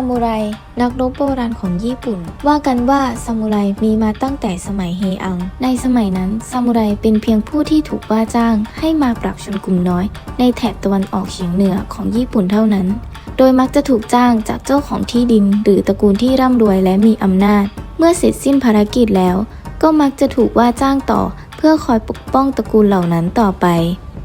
ามูไรนักรบโบราณของญี่ปุ่น ว่ากันว่าซามูไรมีมาตั้งแต่สมัยเฮอัง ในสมัยนั้นซามูไรเป็นเพียงผู้ที่ถูกว่าจ้าง ให้มาปราบชนกลุ่มน้อย ในแถบตะวันออกเฉียงเหนือของญี่ปุ่นเท่านั้น โดยมักจะถูกจ้างจากเจ้าของที่ดิน หรือตระกูลที่ร่ำรวยและมีอำนาจ เมื่อเสร็จสิ้นภารกิจแล้ว ก็มักจะถูกว่าจ้างต่อ เพื่อคอยปกป้องตระกูลเหล่านั้นต่อไป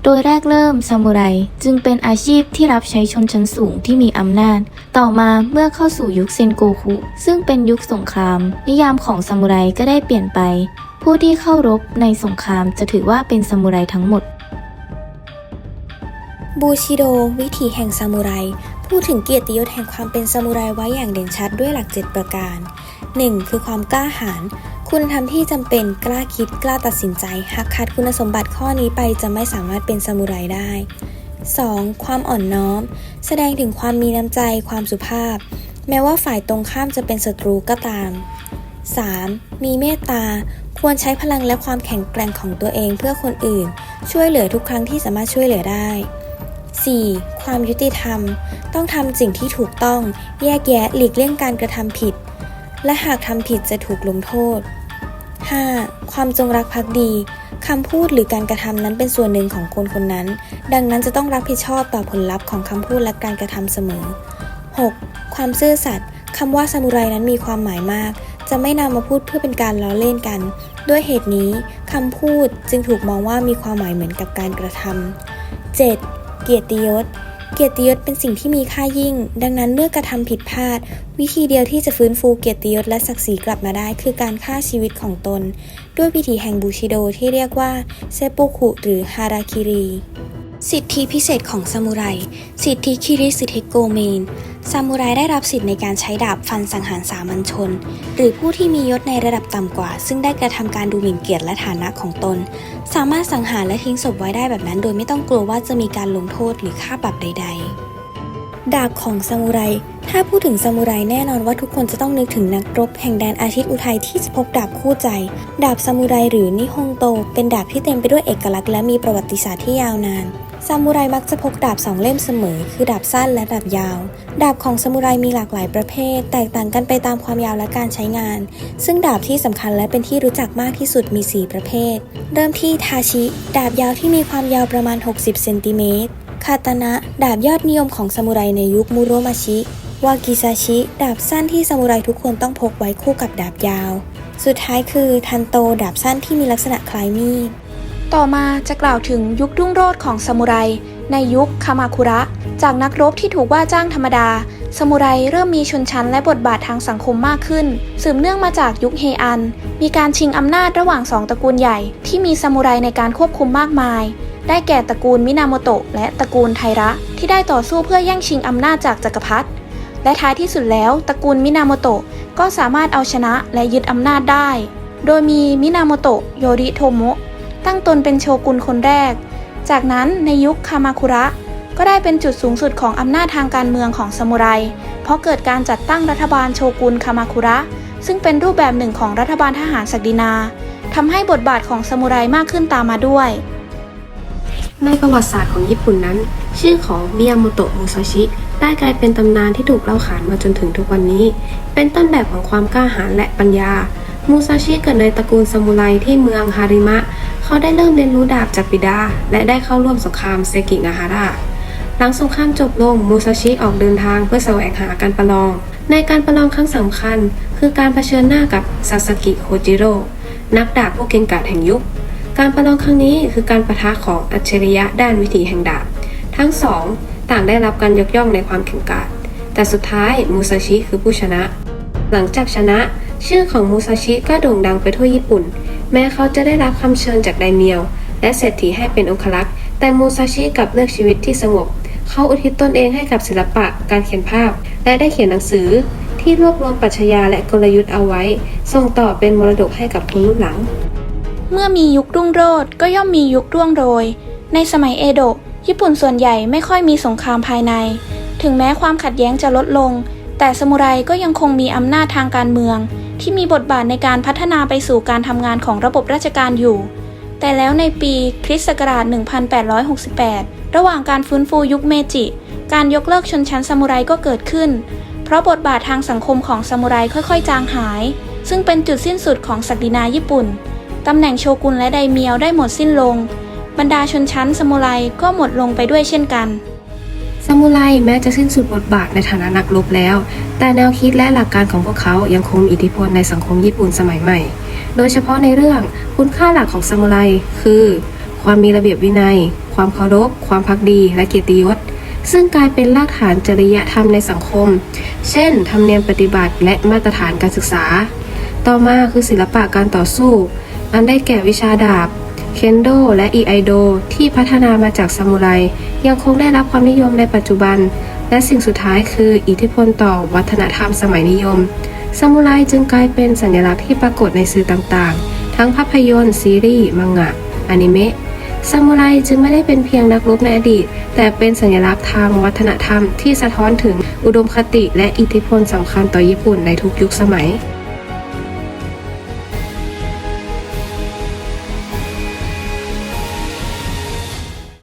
โดยแรกเริ่มซามูไรจึงเป็นอาชีพที่รับใช้ชนชั้นสูงที่มีอำนาจ ต่อมาเมื่อเข้าสู่ยุคเซนโกคุซึ่งเป็นยุคสงคราม นิยามของซามูไรก็ได้เปลี่ยนไป ผู้ที่เข้ารบในสงครามจะถือว่าเป็นซามูไรทั้งหมดบูชิโดวิถีแห่งซามูไรพูดถึงเกียรติยศแห่งความเป็นซามูไรไว้อย่างเด่นชัดด้วยหลัก 7 ประการ 1. คือความกล้าหาญคุณธรรมที่จำเป็นกล้าคิดกล้าตัดสินใจ หากขาดคุณสมบัติข้อนี้ไปจะไม่สามารถเป็นซามูไรได้ 2. ความอ่อนน้อม แสดงถึงความมีน้ำใจ ความสุภาพ แม้ว่าฝ่ายตรงข้ามจะเป็นศัตรูก็ตาม 3. มีเมตตา ควรใช้พลังและความแข็งแกร่งของตัวเองเพื่อคนอื่น ช่วยเหลือทุกครั้งที่สามารถช่วยเหลือได้ 4. ความยุติธรรม ต้องทำสิ่งที่ถูกต้อง แยกแยะหลีกเลี่ยงการกระทำผิด และหากทำผิดจะถูกลงโทษ 5. ความจงรักภักดีคำพูดหรือการกระทำนั้นเป็นส่วนหนึ่งของคนคนนั้น ดังนั้นจะต้องรับผิดชอบต่อผลลัพธ์ของคำพูดและการกระทำเสมอ 6. ความซื่อสัตย์คำว่าซามูไรนั้นมีความหมายมาก จะไม่นำมาพูดเพื่อเป็นการล้อเล่นกัน ด้วยเหตุนี้คำพูดจึงถูกมองว่ามีความหมายเหมือนกับการกระทำ 7. เกียรติยศ เกียรติยศเป็นสิ่งที่มีค่ายิ่ง ดังนั้นเมื่อกระทำผิดพลาด วิธีเดียวที่จะฟื้นฟูเกียรติยศและศักดิ์ศรีกลับมาได้ คือการฆ่าชีวิตของตน ด้วยพิธีแห่งบูชิโดที่เรียกว่าเซปุคุหรือฮาราคิรี สิทธิพิเศษของซามูไร สิทธิคิริสิทธิโกเมน ซามูไรได้รับสิทธิในการใช้ดาบฟันสังหารสามัญชน หรือผู้ที่มียศในระดับต่ำกว่า ซึ่งได้กระทำการดูหมิ่นเกียรติและฐานะของตน สามารถสังหารและทิ้งศพไว้ได้แบบนั้น โดยไม่ต้องกลัวว่าจะมีการลงโทษหรือค่าปรับใด ๆ ดาบของซามูไร ถ้าพูดถึงซามูไรแน่นอนว่าทุกคนจะต้องนึกถึงนักรบแห่งแดนอาทิตย์อุทัยที่จะพกดาบคู่ใจ ดาบซามูไรหรือนิฮงโต เป็นดาบที่เต็มไปด้วยเอกลักษณ์และมีประวัติศาสตร์ที่ยาวนาน ซามูไรมักจะพกดาบสองเล่มเสมอ คือดาบสั้นและดาบยาว ดาบของซามูไรมีหลากหลายประเภท แตกต่างกันไปตามความยาวและการใช้งาน ซึ่งดาบที่สำคัญและเป็นที่รู้จักมากที่สุดมี 4 ประเภท เริ่มที่ทาชิ ดาบยาวที่มีความยาวประมาณ 60 เซนติเมตร คาตานะ ดาบยอดนิยมของซามูไรในยุคมุโรมาชิ วากิซาชิ ดาบสั้นที่ซามูไรทุกคนต้องพกไว้คู่กับดาบยาว สุดท้ายคือทันโต ดาบสั้นที่มีลักษณะคล้ายมีด ต่อมาจะกล่าวถึงยุครุ่งโรจน์ของซามูไร ในยุคคามาคุระ จากนักรบที่ถูกว่าจ้างธรรมดาซามูไรเริ่มมีชนชั้นและบทบาททางสังคมมากขึ้น สืบเนื่องมาจากยุคเฮอัน มีการชิงอำนาจระหว่างสองตระกูลใหญ่ ที่มีซามูไรในการควบคุมมากมาย ได้แก่ตระกูลมินาโมโตะและตระกูลไทระ ที่ได้ต่อสู้เพื่อแย่งชิงอำนาจจากจักรพรรดิและท้ายที่สุดแล้วตระกูลมินาโมโตะก็สามารถเอาชนะและยึดอำนาจได้ โดยมีมินาโมโตะโยริโทโมะ ตั้งตนเป็นโชกุนคนแรก จากนั้นในยุคคามาคุระ ก็ได้เป็นจุดสูงสุดของอำนาจทางการเมืองของซามูไร เพราะเกิดการจัดตั้งรัฐบาลโชกุนคามาคุระ ซึ่งเป็นรูปแบบหนึ่งของรัฐบาลทหารศักดินาทำให้บทบาทของซามูไรมากขึ้นตามมาด้วย ในประวัติศาสตร์ของญี่ปุ่นนั้น ชื่อของมิยาโมโตะมุซาชิได้กลายเป็นตำนานที่ถูกเล่าขานมาจนถึงทุกวันนี้ เป็นต้นแบบของความกล้าหาญและปัญญามุซาชิเกิดในตระกูลซามูไรที่เมืองฮาริมะ เขาได้เริ่มเรียนรู้ดาบจากบิดา และได้เข้าร่วมสงครามเซกิงาฮาระหลังสงครามจบลงมูซาชิออกเดินทางเพื่อแสวงหาการประลอง ในการประลองครั้งสำคัญ คือการเผชิญหน้ากับซาสกิโคจิโร่นักดาบผู้เก่งกาจแห่งยุค การประลองครั้งนี้คือการประทะของอัจฉริยะด้านวิถีแห่งดาบ ทั้งสองต่างได้รับการยกย่องในความแข็งกาจแต่สุดท้ายมูซาชิคือผู้ชนะ หลังจากชนะ ชื่อของมูซาชิก็โด่งดังไปทั่วญี่ปุ่น แม้เขาจะได้รับคำเชิญจากไดเมียว และเศรษฐีให้เป็นองครักษ์ แต่มูซาชิกลับเลือกชีวิตที่สงบ เขาอุทิศตนเองให้กับศิลปะ การเขียนภาพ และได้เขียนหนังสือ ที่รวบรวมปรัชญาและกลยุทธ์เอาไว้ ส่งต่อเป็นมรดกให้กับคนรุ่นหลัง เมื่อมียุครุ่งโรจน์ก็ย่อมมียุคร่วงโรย ในสมัยเอโดะญี่ปุ่นส่วนใหญ่ไม่ค่อยมีสงครามภายใน ถึงแม้ความขัดแย้งจะลดลง แต่สมุไรก็ยังคงมีอำนาจทางการเมือง ที่มีบทบาทในการพัฒนาไปสู่การทำงานของระบบราชการอยู่ แต่แล้วในปีคริสต์ศักราช 1868 ระหว่างการฟื้นฟูยุคเมจิ การยกเลิกชนชั้นซามูไรก็เกิดขึ้น เพราะบทบาททางสังคมของซามูไรค่อยๆ จางหาย ซึ่งเป็นจุดสิ้นสุดของศักดินาญี่ปุ่น ตำแหน่งโชกุนและไดเมียวได้หมดสิ้นลง บรรดาชนชั้นซามูไรก็หมดลงไปด้วยเช่นกัน ซามูไรแม้จะสิ้นสุดบทบาทในฐานะนักรบแล้ว แต่แนวคิดและหลักการของพวกเขายังคงมีอิทธิพลในสังคมญี่ปุ่นสมัยใหม่ โดยเฉพาะในเรื่องคุณค่าหลักของซามูไรคือ ความมีระเบียบวินัย ความเคารพ ความพักดี และเกียรติยศ ซึ่งกลายเป็นรากฐานจริยธรรมในสังคม เช่น ธรรมเนียมปฏิบัติและมาตรฐานการศึกษา ต่อมาคือศิลปะการต่อสู้ อันได้แก่วิชาดาบ เคนโดและอีไอโดที่พัฒนามาจากซามูไร ยังคงได้รับความนิยมในปัจจุบัน และสิ่งสุดท้ายคืออิทธิพลต่อวัฒนธรรมสมัยนิยมซามูไรจึงกลายเป็นสัญลักษณ์ที่ปรากฏในสื่อต่างๆ ทั้งภาพยนตร์ ซีรีส์มังงะอนิเมะซามูไรจึงไม่ได้เป็นเพียงนักรบในอดีต แต่เป็นสัญลักษณ์ทางวัฒนธรรมที่สะท้อนถึงอุดมคติและอิทธิพลสำคัญต่อญี่ปุ่นในทุกยุคสมัย